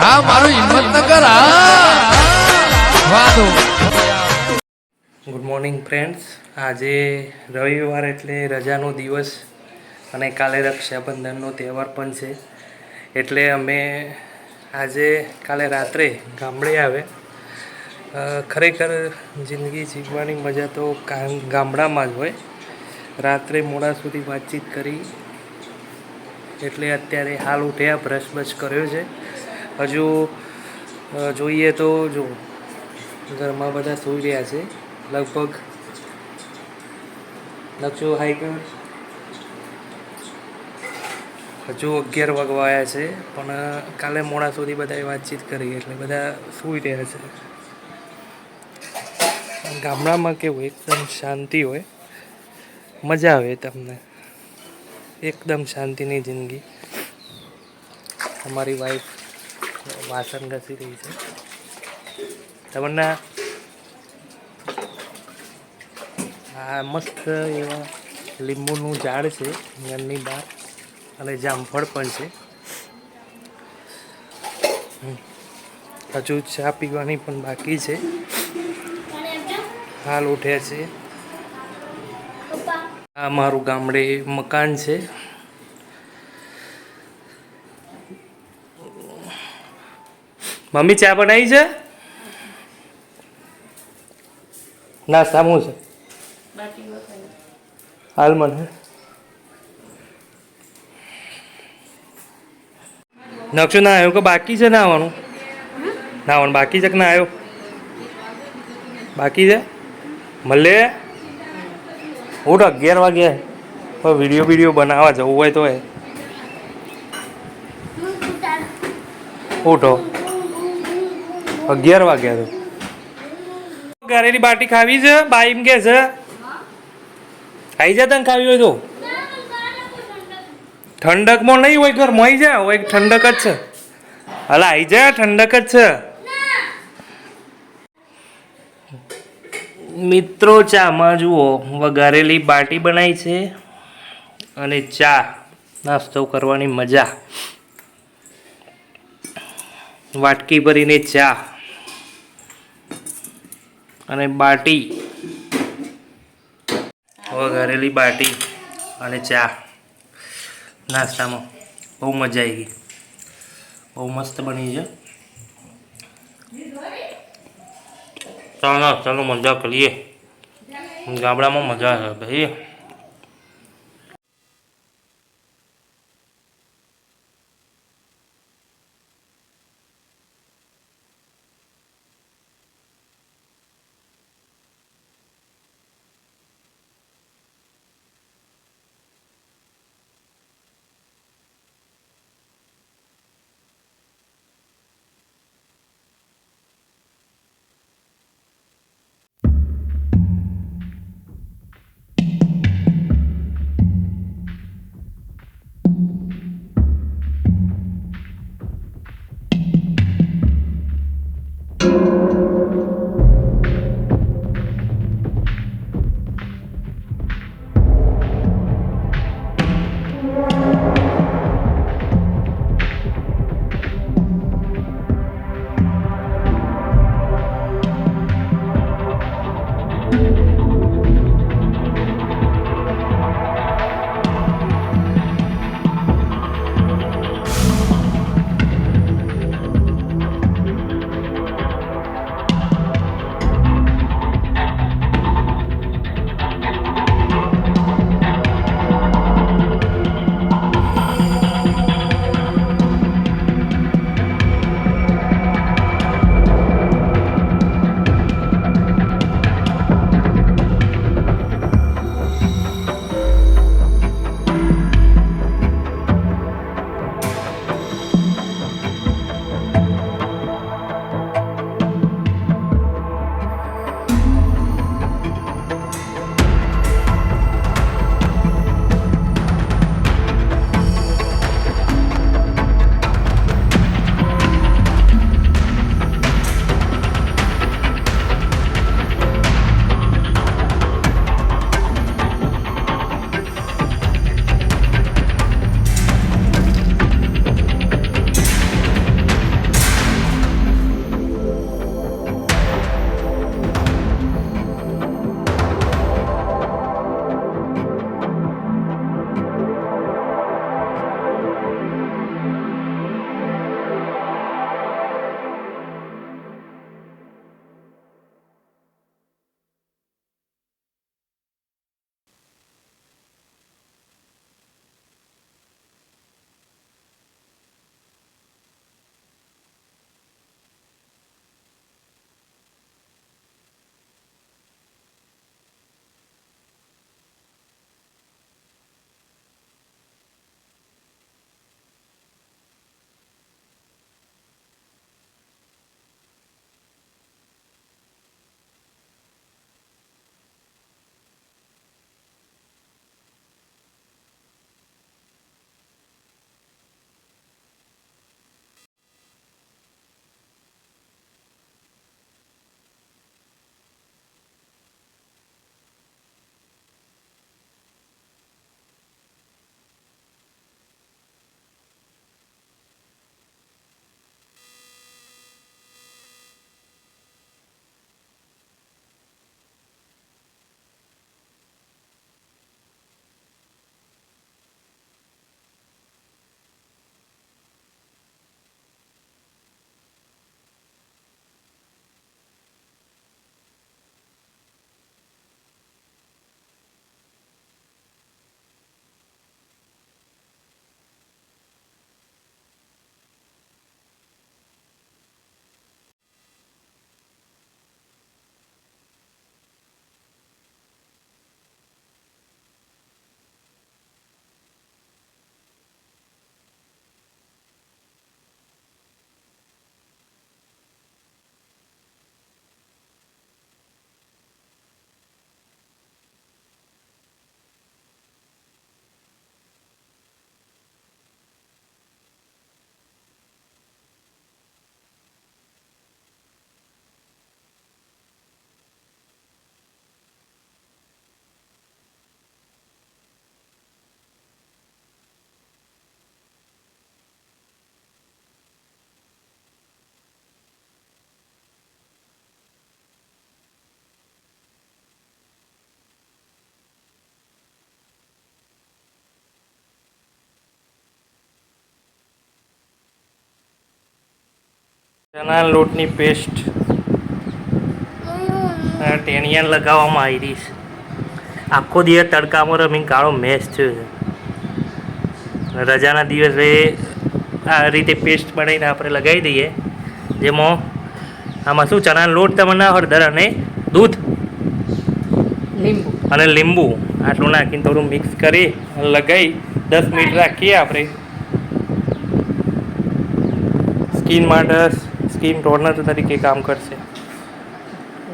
હા, મારું હિંમતનગર હા. વાદો ગુડ મોર્નિંગ ફ્રેન્ડ્સ આજે રવિવાર એટલે રજાનો દિવસ અને કાલે રક્ષાબંધનનો તહેવાર પણ છે. એટલે અમે આજે કાલે રાત્રે ગામડે આવે. ખરેખર જિંદગી જીવવાની મજા તો ગામડામાં જ હોય. રાત્રે મોડા સુધી વાતચીત કરી. એટલે અત્યારે હાલ ઉઠ્યા બ્રશ બ્રશ કર્યો છે. હજુ જોઈએ તો જો, ઘરમાં બધા સૂઈ રહ્યા છે. લગભગ લક્ષો હાઈ કર હજુ અગિયાર વાગવાયા છે, પણ કાલે મોડા સુધી બધાએ વાતચીત કરી, એટલે બધા સૂઈ રહ્યા છે. ગામડામાં કેવું, એકદમ શાંતિ હોય. મજા આવે તમને. એકદમ શાંતિની જિંદગી. અમારી વાઈફ વાસણ ઘસી રહી છે. તમને આ મસ્ત એવા લીંબુનું ઝાડ છે ઘરની બહાર અને જામફળ પણ છે. હજુ ચા પીવાની પણ બાકી છે. હાલ ઉઠ્યા છે. આ મારું ગામડે મકાન છે. મમ્મી ચા બનાવી છે? ના સામું છે? હાલ મને નકશો ના આવ્યો કે બાકી છે ના આવવાનું ના આવવાનું બાકી છે કે ના આવ્યો? બાકી છે? મળે ઉઠ અગિયાર વાગે. પણ વીડિયો વીડિયો બનાવવા જવું હોય તો એ ઉઠો. અગિયાર વાગ્યા તો. ઘરેની બાટી ખાવી છે, બાઈ એમ કે છે આવી જા તને ખાવી હોય તો. ઠંડકમાં નહીં હોય, ઘર મોઈ જા હોય ઠંડક જ છે. હલા આવી જા, ઠંડક જ છે. મિત્રો, ચામાં જુઓ, વઘારેલી બાટી બનાવી છે અને ચા, નાસ્તો કરવાની મજા. વાટકી ભરીને ચા. અને બાટી. વઘારેલી બાટી અને ચા. નાસ્તામાં બહુ મજા આવી ગઈ. બહુ મસ્ત બની છે. ચાલો ચાલો, મજા કરીએ. ગામડામાં મજા આવે, ભાઈ. ચણા લોટની પેસ્ટ ટેણિયાન લગાવવામાં આવી રહી છે. આખો દિવસ તડકામાં રમીને કાળો મેચ થયો છે. રજાના દિવસે આ રીતે પેસ્ટ બનાવીને આપણે લગાવી દઈએ. જેમાં આમાં શું ચણાનો લોટ તમને હળદર અને દૂધ લીંબુ. અને લીંબુ આટલું નાખીને થોડું મિક્સ કરી અને લગાવી દસ મિનિટ રાખીએ આપણે. સ્કિન માટે સ્કિન ટોનર તરીકે કામ કરશે.